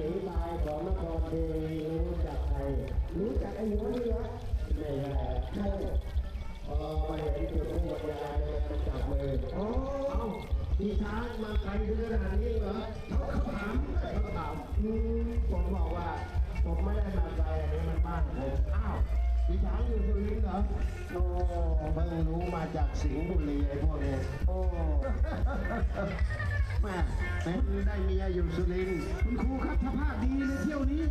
สีลายของนครเทีรู้จักใครรู้จักไอ้หัวนี่วะไม่ใช่ใช่พอมาเห็นจุดผู้บรรยายมันจับมืออ๋อพี่ช้างมาไกลถึงขนาดนี้เหรอเขาเขาถามเขาถามผมบอกว่า ผมไม่ได้มาไกลอันนี้มันบ้านผมอ้าวพี่ช้างอยู่สุรินทร์เหรอโอ้เพิ่งรู้มาจากสิงห์บุรีไอ้พวกนี้โอ้ เป็นได้เมียอยู่สุรินทร์คุณครูครับถ้าภาพดีในเที่ยวนี้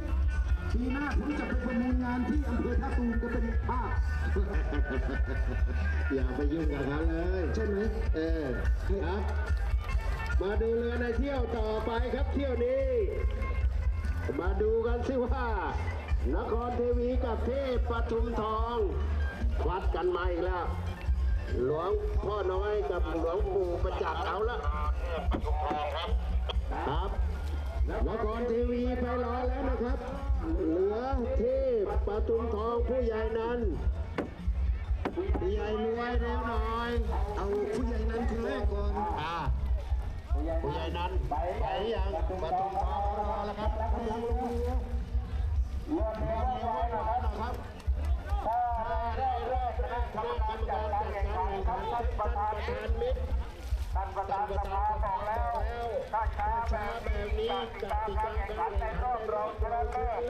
ปีหน้าผมจะไปประมูลงานที่อำเภอท่าตูมก็เป็นภาพ อย่าไปยุ่งกับเขาเลย ใช่ไหมเออครับ มาดูเรือในเที่ยวต่อไปครับเที่ยวนี้ มาดูกันสิว่า นครเทวีกับเทพปทุมทองวัดกันมาอีกแล้วหลวงพ่อน้อยกับหลวงปู่ประจักษ์เอาละครับนค รเทวีไปรอแล้วนะครับ เหลือเทพปทุมทองผู้ใหญ่นั้นผู้ใหญ่รวยเร็วหน่อย เอาผู้ใหญ่นั้นคนแรกก่อนอ่าผู้ใหญ่นั้นไปยังปทุมทองรอแล้วครับกำลังลงเรือเรือเรือเรือนะครับถ้าได้รอบคณะกรรมการจัดการแข่งขันครับท่านประธานมิตร ท่านประธานสภาบอกแล้วถ้าช้าแบบนี้การติดตามการแข่งขันในรอบรองชนะเลิศ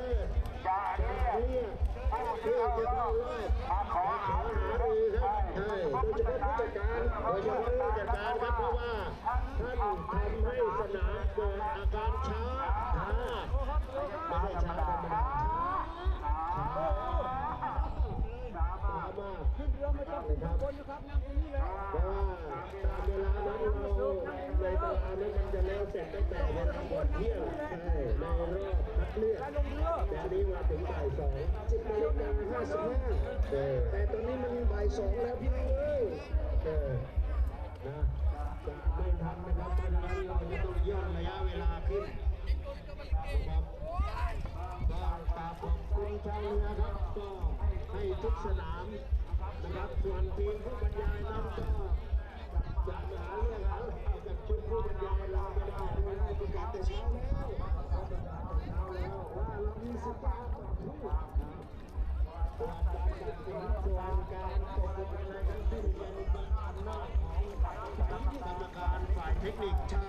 อย่าเรียกผู้ที่เข้ารอบมาขอหารือครับใช่โดยเฉพาะผู้จัดการโดยเฉพาะผู้จัดการครับเพราะว่าท่านทำให้สนามเกิดอาการช้าไม่ใช่ช้าธรรมดาช้าช้ามากขึ้นเรือมาจับนคนอยู่ครับนั่งตรงนี้เลย ตารางนั้นมันจะแล้วเสร็จตั้งแต่เวลาก่อนเที่ยงใช่ในรอบคัดเลือกแต่นี้มาถึงบ่ายสองสิบนาฬิกาห้าสิบห้าแต่ตอนนี้มันบ่ายสองแล้วพี่น้องเอ้ยนะไม่ทันนะครับเพราะฉะนั้นเราจะต้องย่นระยะเวลาขึ้นนะครับก็กราบขอบคุณชาวเรือครับก็ให้ทุกสนามนะครับส่วนทีมผู้บรรยายนั้นก็จะหาเรื่องหาเอากับชุดผู้บรรยายเราไม่ได้ไม่ได้ประกาศแต่เช้าแล้วประกาศแต่เช้าแล้วว่าเรามีสตาร์ทแบบนี้นะ การจัดสินส่วนการตกลงอะไรทั้งสิ้นเป็นอำนาจของคณะกรรมการฝ่ายเทคนิคชา